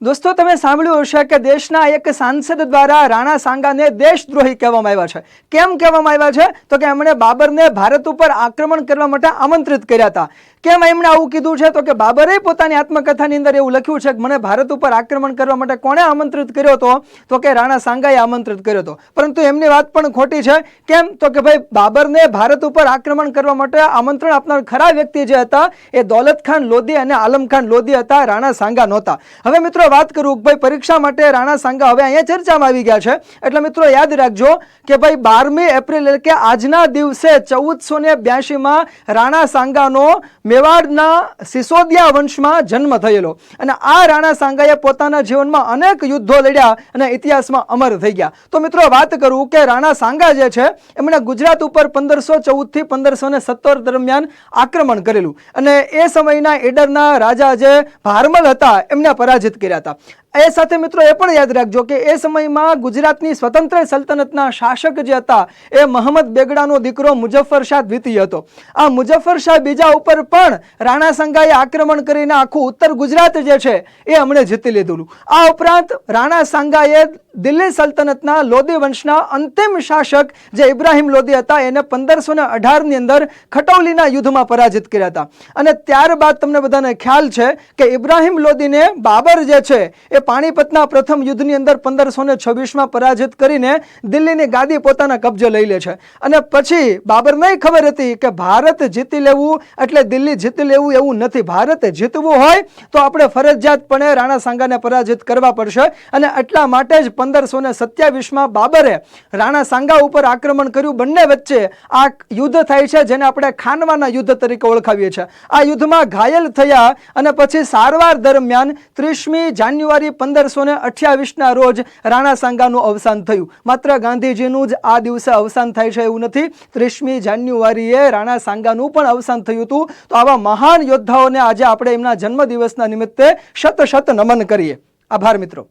દોસ્તો, તમે સાંભળ્યું હશે કે દેશના એક સાંસદ દ્વારા રાણા સાંગાને દેશદ્રોહી કહેવામાં આવ્યા છે. કેમ કહેવામાં આવ્યા છે? તો કે એમણે બાબરને ભારત ઉપર આક્રમણ કરવા માટે આમંત્રિત કર્યા હતા. કેમ એમણે આવું કીધું છે? તો કે બાબરે પોતાની આત્મકથાની અંદર એવું લખ્યું છે કે મને ભારત ઉપર આક્રમણ કરવા માટે કોણે આમંત્રિત કર્યો હતો? તો કે રાણા સાંગાએ આમંત્રિત કર્યો હતો. પરંતુ એમની વાત પણ ખોટી છે. કેમ? તો કે ભાઈ, બાબરને ભારત ઉપર આક્રમણ કરવા માટે આમંત્રણ આપનાર ખરા વ્યક્તિ જે હતા, એ દૌલત ખાન લોધી અને આલમ ખાન લોધી હતા, રાણા સાંગા નહોતા. હવે મિત્રો વાત કરું ભાઈ પરીક્ષા માટે રાણા સાંગા. હવે અહીંયા ચર્ચામાં આવી ગયા છે. એટલે મિત્રો, યાદ રાખજો કે ભાઈ બારમી એપ્રિલ એટલે કે આજના દિવસે ચૌદસો ને બ્યાસીમાં રાણા સાંગાનો મેવાડના સિસોદિયા વંશમાં જન્મ થયેલો. અને આ રાણા સાંગાએ પોતાના જીવનમાં અનેક યુદ્ધો લડ્યા અને ઇતિહાસમાં અમર થઈ ગયા. તો મિત્રો, વાત કરું કે રાણા સાંગા જે છે, એમણે ગુજરાત ઉપર પંદરસો ચૌદથી પંદરસો ને સત્તર દરમિયાન આક્રમણ કરેલું. અને એ સમયના એડરના રાજા જે ભારમલ હતા, એમને પરાજિત કર્યા. હતા. એ સાથે મિત્રો એ પણ યાદ રાખજો કે એ સમયમાં ગુજરાતની સ્વતંત્ર સલ્તનતના શાસક જે હતા, એ મહંમદ બેગડાનો દીકરો મુજફ્ફર દ્વિતીય હતો. આ મુજફ્ફર બીજા ઉપર પણ રાણા સંઘાએ આક્રમણ કરીને આખું ઉત્તર ગુજરાત જે છે, એ એમણે જીતી લીધેલું. આ ઉપરાંત રાણા સાંગાએ દિલ્હી સલ્તનતના લોધી વંશના અંતિમ શાસક જે ઇબ્રાહિમ લોધી હતા, એને પંદરસો ને અઢારની અંદર ખટૌલીના યુદ્ધમાં પરાજિત કર્યા હતા. અને ત્યારબાદ તમને બધાને ખ્યાલ છે કે ઇબ્રાહિમ લોદીને બાબર જે છે. એ પાણીપતના પ્રથમ યુદ્ધની અંદર પંદરસો ને છવ્વીસમાં પરાજિત કરીને દિલ્હીની ગાદી પોતાના કબજે લઈ લે છે. અને પછી બાબરને ખબર હતી કે ભારત જીતી લેવું એટલે દિલ્હી જીતી લેવું એવું નથી. ભારતે જીતવું હોય તો આપણે ફરજિયાતપણે રાણા સાંગાને પરાજિત કરવા પડશે. અને એટલા માટે જ પંદરસો ને સત્યાવીસમાં બાબરે રાણા સાંગા ઉપર આક્રમણ કર્યું. બંને વચ્ચે આ યુદ્ધ થાય છે જેને આપણે ખાનવાના યુદ્ધ તરીકે ઓળખાવીએ છીએ. આ યુદ્ધમાં ઘાયલ થયા અને પછી સારવાર દરમિયાન ત્રીસમી જાન્યુઆરી પંદરસો ને અઠ્યાવીસના રોજ રાણા સાંગાનું અવસાન થયું. માત્ર ગાંધીજીનું જ આ દિવસે અવસાન થાય છે એવું નથી. ત્રીસમી જાન્યુઆરીએ રાણા સાંગાનું પણ અવસાન થયું હતું. તો આવા મહાન યોદ્ધાઓને આજે આપણે એમના જન્મદિવસના નિમિત્તે શત શત નમન કરીએ. આભાર મિત્રો.